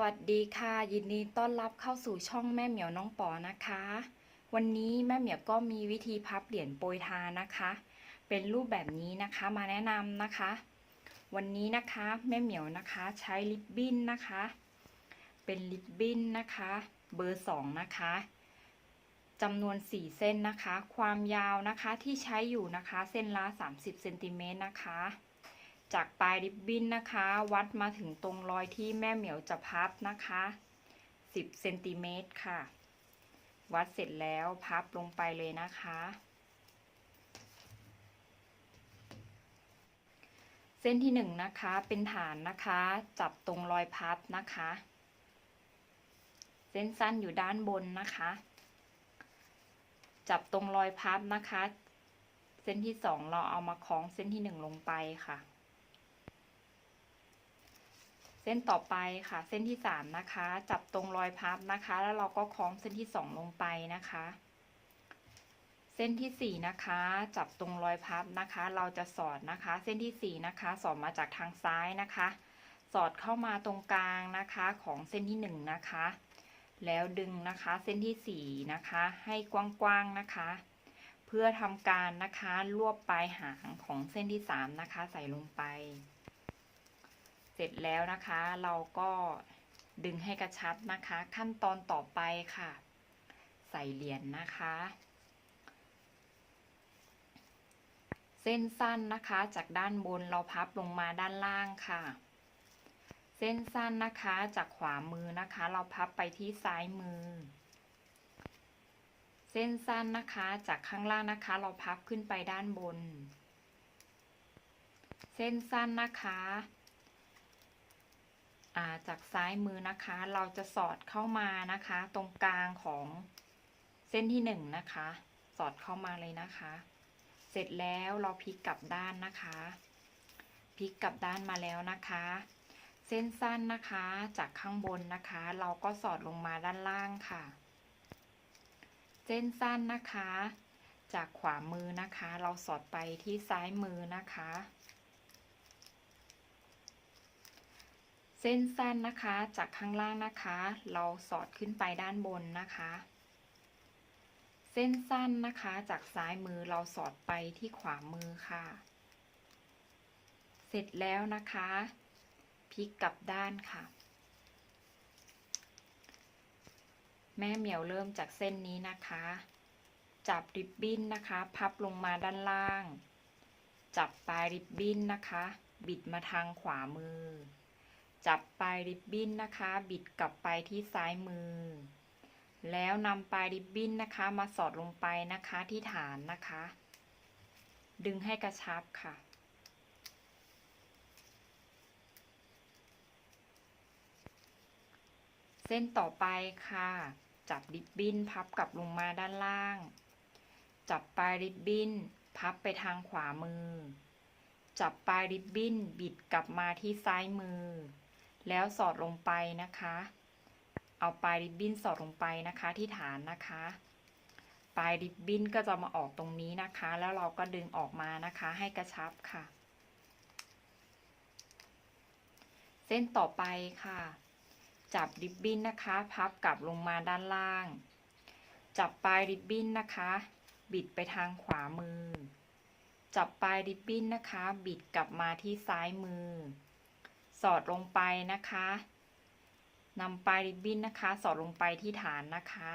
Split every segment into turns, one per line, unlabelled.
วัสดีค่ะ ยินดีต้อนรับเข้าสู่ช่องแม่เหมียวน้องปอนะคะ วันนี้แม่เหมียวก็มีวิธีพับเหรียญโปรยทานนะคะ เป็นรูปแบบนี้นะคะมาแนะนำนะคะ วันนี้นะคะแม่เหมียวนะคะใช้ลิปบิ้นนะคะ เป็นลิปบิ้นนะคะ เบอร์สองนะคะจำนวน 4 เส้นนะคะ ความยาวนะคะที่ใช้อยู่นะคะ เส้นละ 30เซนติเมตรนะคะ จากปลายริบบิ้นนะคะ วัดมาถึงตรงรอยที่แม่เหมียวจะพับนะคะ 10เซนติเมตรค่ะ วัดเสร็จแล้วพับลงไปเลยนะคะ เส้นที่หนึ่งนะคะเป็นฐานนะคะ จับตรงรอยพับนะคะ เส้นสั้นอยู่ด้านบนนะคะ จับตรงรอยพับนะคะ เส้นที่สองเราเอามาคล้องเส้นที่หนึ่งลงไปค่ะ เส้นต่อไปค่ะ เส้นที่สามนะคะ จับตรงรอยพับนะคะ แล้วเราก็คล้องเส้นที่สองลงไปนะคะ เส้นที่สี่นะคะ จับตรงรอยพับนะคะ เราจะสอดนะคะ เส้นที่สี่นะคะ สอดมาจากทางซ้ายนะคะ สอดเข้ามาตรงกลางนะคะของเส้นที่หนึ่งนะคะ แล้วดึงนะคะเส้นที่สี่นะคะ ให้กว้างๆนะคะ เพื่อทำการนะคะรวบปลายหางของเส้นที่สามนะคะ ใส่ลงไป ร็จแล้วนะคะ เราก็ดึงให้กระชับนะคะ ขั้นตอนต่อไปค่ะ ใส่เหรียญนะคะ เส้นสั้นนะคะจากด้านบนเราพับลงมาด้านล่างค่ะ เส้นสั้นนะคะจากขวามือนะคะ เราพับไปที่ซ้ายมือ เส้นสั้นนะคะจากข้างล่างนะคะ เราพับขึ้นไปด้านบน เส้นสั้นนะคะ จากซ้ายมือนะคะ เราจะสอดเข้ามานะคะ ตรงกลางของเส้นที่หนึ่งนะคะ สอดเข้ามาเลยนะคะ เสร็จแล้วเราพลิกกลับด้านนะคะพลิกกลับด้านมาแล้วนะคะ เส้นสั้นนะคะจากข้างบนนะคะ เราก็สอดลงมาด้านล่างค่ะ เส้นสั้นนะคะ จากขวามือนะคะ เราสอดไปที่ซ้ายมือนะคะ เส้นสั้นนะคะ จากข้างล่างนะคะ เราสอดขึ้นไปด้านบนนะคะ เส้นสั้นนะคะ จากซ้ายมือเราสอดไปที่ขวามือค่ะ เสร็จแล้วนะคะพลิกกลับด้านค่ะ แม่เหมียวเริ่มจากเส้นนี้นะคะ จับริบบิ้นนะคะ พับลงมาด้านล่าง จับปลายริบบิ้นนะคะ บิดมาทางขวามือ จับปลายริบบิ้นนะคะ บิดกลับไปที่ซ้ายมือ แล้วนำปลายริบบิ้นนะคะ มาสอดลงไปนะคะที่ฐานนะคะ ดึงให้กระชับค่ะ เส้นต่อไปค่ะ จับริบบิ้นพับกลับลงมาด้านล่าง จับปลายริบบิ้นพับไปทางขวามือ จับปลายริบบิ้นบิดกลับมาที่ซ้ายมือ แล้วสอดลงไปนะคะ เอาปลายริบบิ้นสอดลงไปนะคะที่ฐานนะคะ ปลายริบบิ้นก็จะมาออกตรงนี้นะคะ แล้วเราก็ดึงออกมานะคะให้กระชับค่ะ เส้นต่อไปค่ะ จับริบบิ้นนะคะ พับกลับลงมาด้านล่าง จับปลายริบบิ้นนะคะ บิดไปทางขวามือ จับปลายริบบิ้นนะคะ บิดกลับมาที่ซ้ายมือ สอดลงไปนะคะนำปลายริบบิ้นนะคะ สอดลงไปที่ฐานนะคะ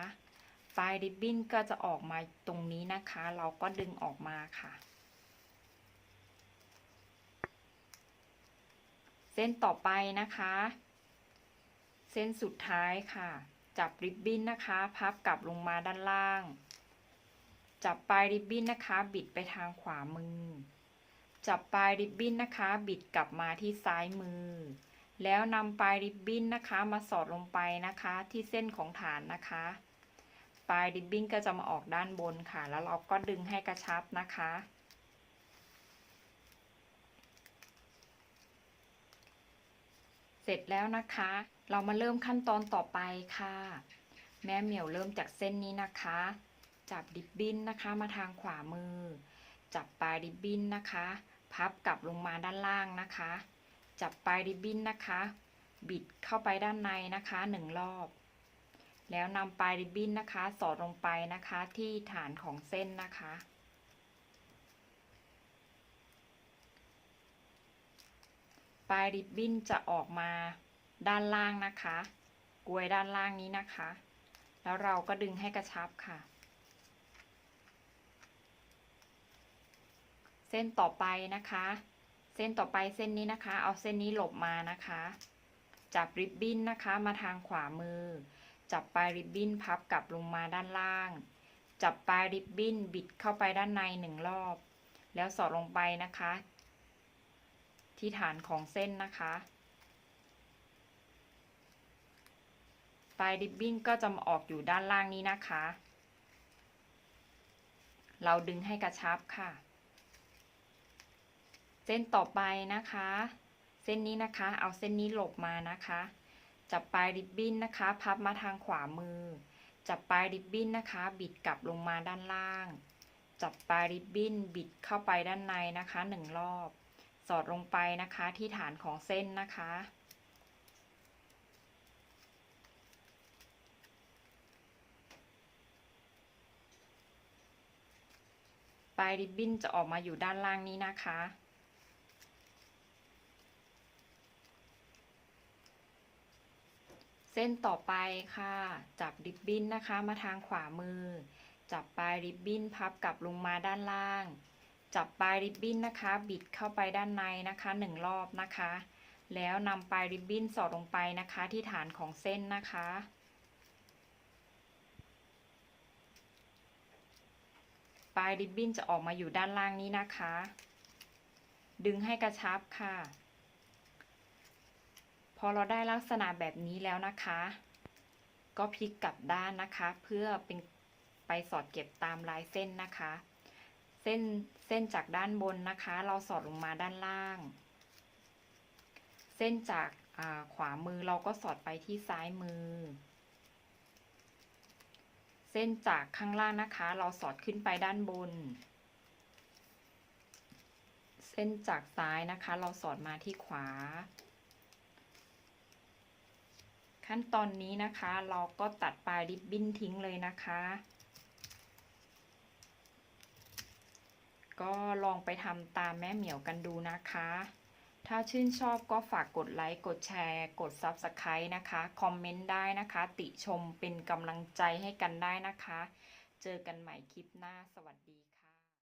ปลายริบบิ้นก็จะออกมาตรงนี้นะคะ เราก็ดึงออกมาค่ะ เส้นต่อไปนะคะ เส้นสุดท้ายค่ะ จับริบบิ้นนะคะ พับกลับลงมาด้านล่าง จับปลายริบบิ้นนะคะ บิดไปทางขวามือ จับปลายริบบิ้นนะคะ บิดกลับมาที่ซ้ายมือ แล้วนำปลายริบบิ้นนะคะ มาสอดลงไปนะคะ ที่เส้นของฐานนะคะ ปลายริบบิ้นก็จะมาออกด้านบนค่ะ แล้วเราก็ดึงให้กระชับนะคะ เสร็จแล้วนะคะ เรามาเริ่มขั้นตอนต่อไปค่ะ แม่เหมียวเริ่มจากเส้นนี้นะคะ จับริบบิ้นนะคะมาทางขวามือ จับปลายริบบิ้นนะคะ พับกลับลงมาด้านล่างนะคะ จับปลายริบบิ้นนะคะ บิดเข้าไปด้านในนะคะหนึ่งรอบ แล้วนำปลายริบบิ้นนะคะ สอดลงไปนะคะที่ฐานของเส้นนะคะปลายริบบิ้นจะออกมาด้านล่างนะคะ กลวยด้านล่างนี้นะคะ แล้วเราก็ดึงให้กระชับค่ะ เส้นต่อไปนะคะ เส้นต่อไปเส้นนี้นะคะ เอาเส้นนี้หลบมานะคะ จับริบบิ้นนะคะมาทางขวามือ จับปลายริบบิ้นพับกลับลงมาด้านล่าง จับปลายริบบิ้นบิดเข้าไปด้านในหนึ่งรอบ แล้วสอดลงไปนะคะ ที่ฐานของเส้นนะคะปลายริบบิ้นก็จะมาออกอยู่ด้านล่างนี้นะคะ เราดึงให้กระชับค่ะ เส้นต่อไปนะคะ เส้นนี้นะคะ เอาเส้นนี้หลบมานะคะ จับปลายริบบิ้นนะคะ พับมาทางขวามือ จับปลายริบบิ้นนะคะ บิดกลับลงมาด้านล่าง จับปลายริบบิ้นบิดเข้าไปด้านในนะคะหนึ่งรอบ สอดลงไปนะคะที่ฐานของเส้นนะคะปลายริบบิ้นจะออกมาอยู่ด้านล่างนี้นะคะ ส้นต่อไปค่ะ จับริบบิ้นนะคะ มาทางขวามือ จับปลายริบบิ้นพับกลับลงมาด้านล่าง จับปลายริบบิ้นนะคะ บิดเข้าไปด้านในนะคะหนึ่งรอบนะคะ แล้วนำปลายริบบิ้นสอดลงไปนะคะ ที่ฐานของเส้นนะคะ ปลายริบบิ้นจะออกมาอยู่ด้านล่างนี้นะคะ ดึงให้กระชับค่ะ พอเราได้ลักษณะแบบนี้แล้วนะคะ ก็พลิกกลับด้านนะคะ เพื่อเป็นไปสอดเก็บตามลายเส้นนะคะ เส้นเส้นจากด้านบนนะคะ เราสอดลงมาด้านล่าง เส้นจากาขวามือเราก็สอดไปที่ซ้ายมือ เส้นจากข้างล่างนะคะ เราสอดขึ้นไปด้านบน เส้นจากซ้ายนะคะ เราสอดมาที่ขวา ขั้นตอนนี้นะคะ เราก็ตัดปลายริบบิ้นทิ้งเลยนะคะ ก็ลองไปทำตามแม่เหมียวกันดูนะคะ ถ้าชื่นชอบก็ฝากกดไลค์กดแชร์ กด Subscribe นะคะ คอมเมนต์ได้นะคะ ติชมเป็นกำลังใจให้กันได้นะคะ เจอกันใหม่คลิปหน้าสวัสดี